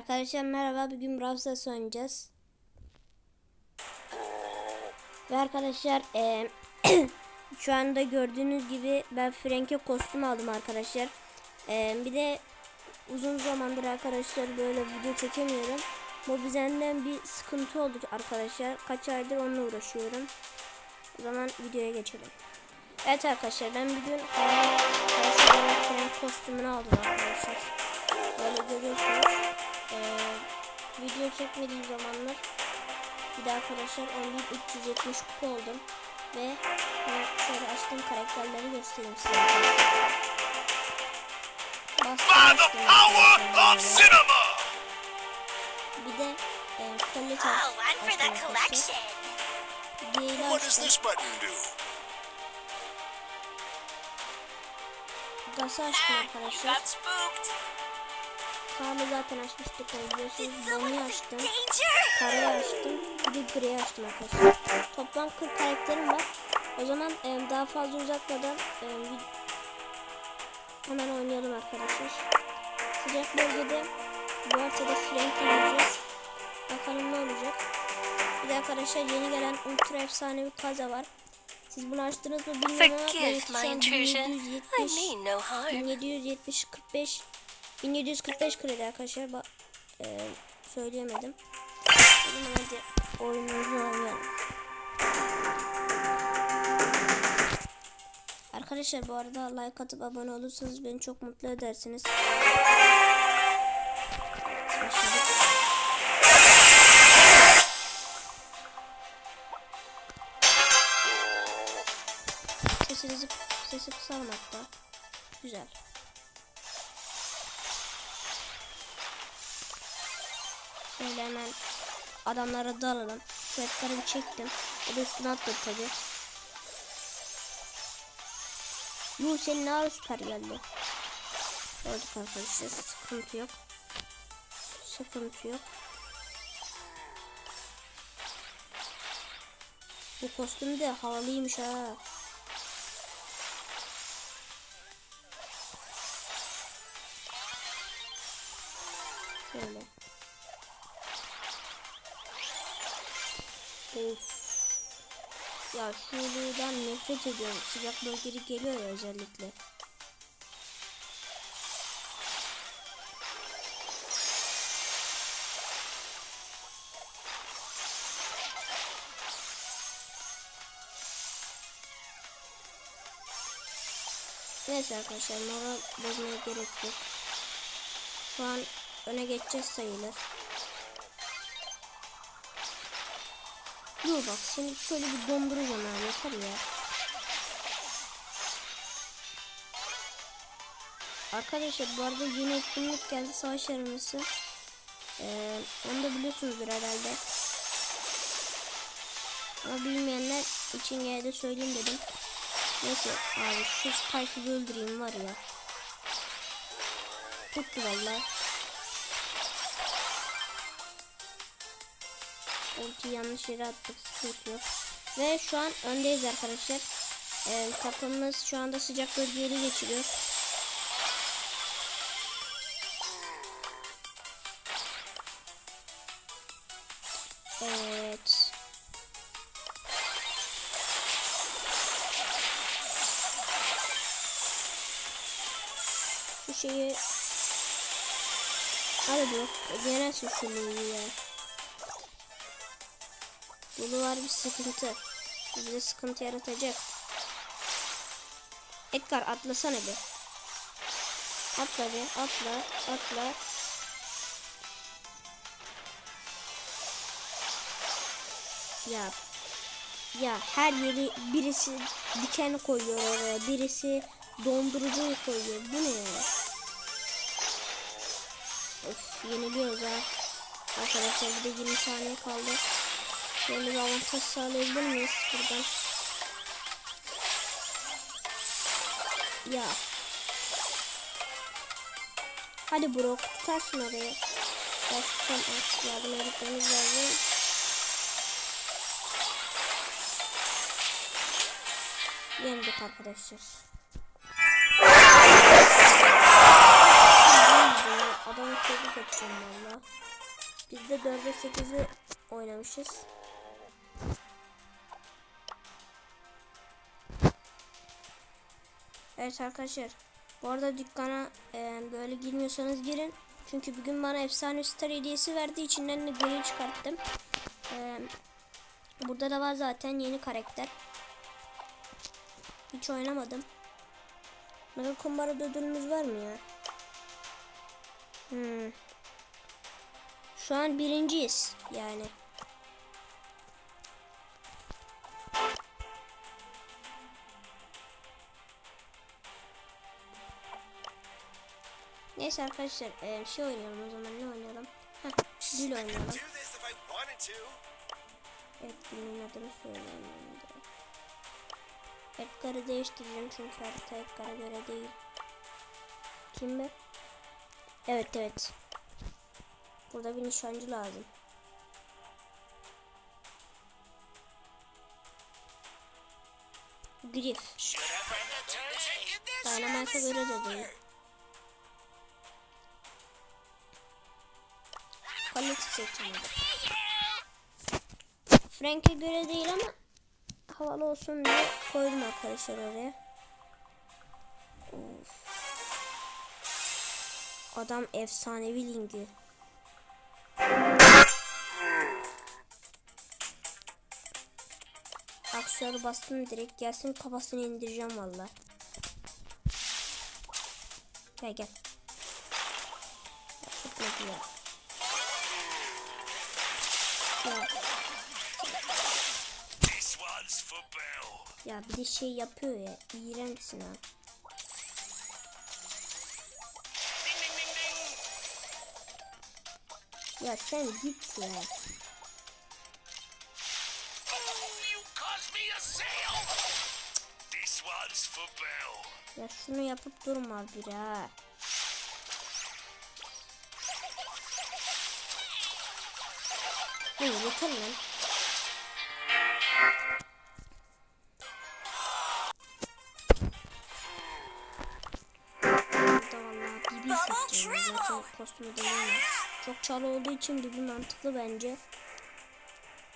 Arkadaşlar merhaba. Bugün Brawl Stars oynayacağız. Ve arkadaşlar eee, şu anda gördüğünüz gibi ben Frank'e kostüm aldım arkadaşlar. Eee, bir de uzun zamandır arkadaşlar böyle video çekemiyorum. Mobizen'den bir sıkıntı oldu arkadaşlar. Kaç aydır onunla uğraşıyorum. O zaman videoya geçelim. Evet arkadaşlar ben bugün Frank kostümünü aldım arkadaşlar. Böyle görüyorsunuz. Ee, video çekmediğim zamanlar bir de arkadaşlar 10370 kupa oldum. Ve şöyle açtığım karakterleri göstereyim size. Bir de e, kolye Oh, collection. Diğeri What does açtım. this button do? Gası açtım Ah, arkadaşlar. Kaan'ı zaten açmıştık. hani Biliyorsunuz sense açtım. Karayı açtım. Bir de griyi açtım arkadaşlar. Toplam 40 karakterim var. O zaman e, daha fazla uzatmadan e, hemen oynayalım arkadaşlar. Sıcak bölgede bu haftada Frank'e gireceğiz. Bakalım ne olacak. Bir de arkadaşlar yeni gelen ultra efsanevi kaza var. Siz bunu açtınız mı bilmiyorum ama Forgive benimki şu my an intrusion. I 1770 mean no harm. 1770 45 1745 kredi arkadaşlar. Ba e, söyleyemedim. Hadi oyunumuzu oynayalım. Arkadaşlar bu arada like atıp abone olursanız beni çok mutlu edersiniz. Sesinizi sesi kısalım hatta. Güzel. Şöyle hemen adamlara dalalım. Kuvvetlerimi çektim. O da üstüne attı tabi. Yuh senin ara süper geldi. Gördük arkadaşlar. Sıkıntı yok. Sıkıntı yok. Bu kostüm de havalıymış ha. Şöyle. Of. Ya şuradan nefret ediyorum. Sıcak bölgeli geliyor ya özellikle. Neyse arkadaşlar moral bozmaya gerek yok. Şu an öne geçeceğiz sayılır. Dur bak seni şöyle bir donduracağım ha yeter ya. Arkadaşlar bu arada yeni etkinlik geldi savaş arenası. Ee, onu da biliyorsunuzdur herhalde. Ama bilmeyenler için gene de söyleyeyim dedim. Neyse abi şu Spike'ı öldüreyim var ya. Tuttu valla. Ulti yanlış yere attık sıkıntı yok. Ve şu an öndeyiz arkadaşlar. Ee, takımımız şu anda sıcak bölgeyi geçiriyor. Evet. Şu şeyi Hadi bu gene suçluluğu ya. Bunu var bir sıkıntı. Bize sıkıntı yaratacak. Edgar atlasana bir. Atla bir atla atla. Ya ya her yeri birisi diken koyuyor oraya birisi dondurucu koyuyor. Bu ne ya? Of yeniliyoruz ha. Arkadaşlar bir de 20 saniye kaldı. Şöyle bir avantaj sağlayabilir miyiz buradan? Ya. Hadi bro tutarsın oraya. Gerçekten artık yardım etmemiz lazım. Yendik arkadaşlar. Adamı tebrik ettim. seçeceğim valla. Biz de 4'e 8'i oynamışız. Evet arkadaşlar. Bu arada dükkana e, böyle girmiyorsanız girin. Çünkü bugün bana efsane star hediyesi verdi. İçinden de gri çıkarttım. E, burada da var zaten yeni karakter. Hiç oynamadım. Mega kumbara ödülümüz var mı ya? Hmm. Şu an birinciyiz yani. Neyse arkadaşlar e, şey oynayalım o zaman ne oynayalım? Heh, dil oynayalım. Evet dilin adını de. Edgar'ı değiştireceğim çünkü harita Edgar'a göre değil. Kim be? Evet evet. Burada bir nişancı lazım. Griff. Dynamite'a göre de değil. Quality seçeneği. Frank'e göre değil ama havalı olsun diye koydum arkadaşlar oraya. Of. Adam efsanevi lingi. Aksiyonu bastım direkt gelsin kafasını indireceğim valla. Gel gel. Ya, Tutmadı ya. Ya, ya bir de şey yapıyor ya. İğrençsin ha. Ya sen git ya. Ya şunu yapıp durma bir ha. Oğlum yeter lan. Değil mi? Çok çalı olduğu için BB mantıklı bence.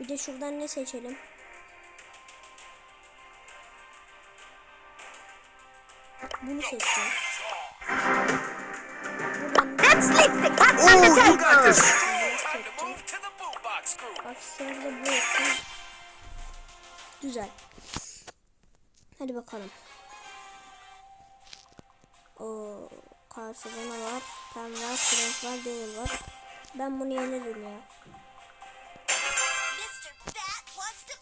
Bir de şuradan ne seçelim? Bunu seçeceğim. Let's lick the cat and the. Aksiyonda bu olsun. Güzel. Hadi bakalım. O karşıda ne var? Pem var, Frank var, Daryl var. Ben bunu yenirim ya. Mr. Bat wants to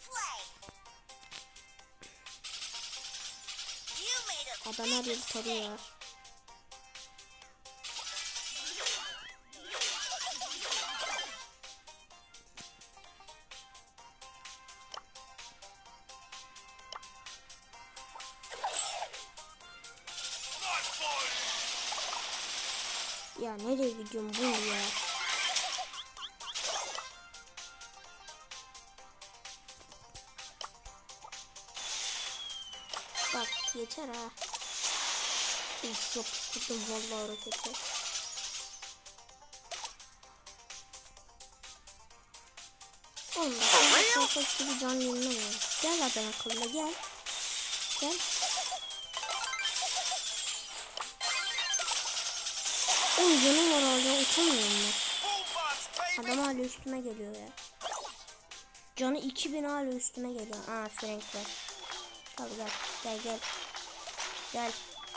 Ya nereye gidiyorum bu ya? Bak yeter ha. Uf çok sıkıldım vallahi hareketi. Oğlum bak korkak gibi can yenilemiyor. Gel adam akıllı gel. Gel. Oğlum canım var orada ben. boombox, baby. Adam hala üstüme geliyor ya. Canı 2000 hala üstüme geliyor. Aa Frank var. Tabii gel gel gel. Gel.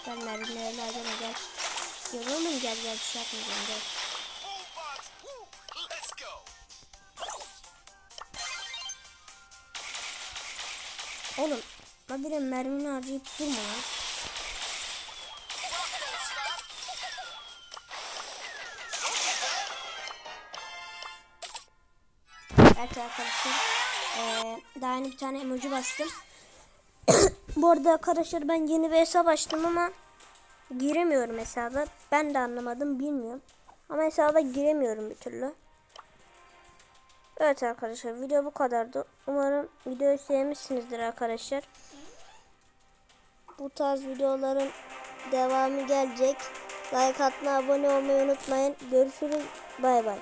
Gel mermileri harcama gel. Gel oğlum gel gel bir şey yapmayacağım gel. Boombox. Woo. Let's go. Oğlum habire mermini harcayıp durma lan. Evet arkadaşlar. Eee daha yeni bir tane emoji bastım. Bu arada arkadaşlar ben yeni bir hesap açtım ama giremiyorum hesaba. Ben de anlamadım bilmiyorum. Ama hesaba giremiyorum bir türlü. Evet arkadaşlar video bu kadardı. Umarım videoyu sevmişsinizdir arkadaşlar. Bu tarz videoların devamı gelecek. Like atmayı, abone olmayı unutmayın. Görüşürüz. Bay bay.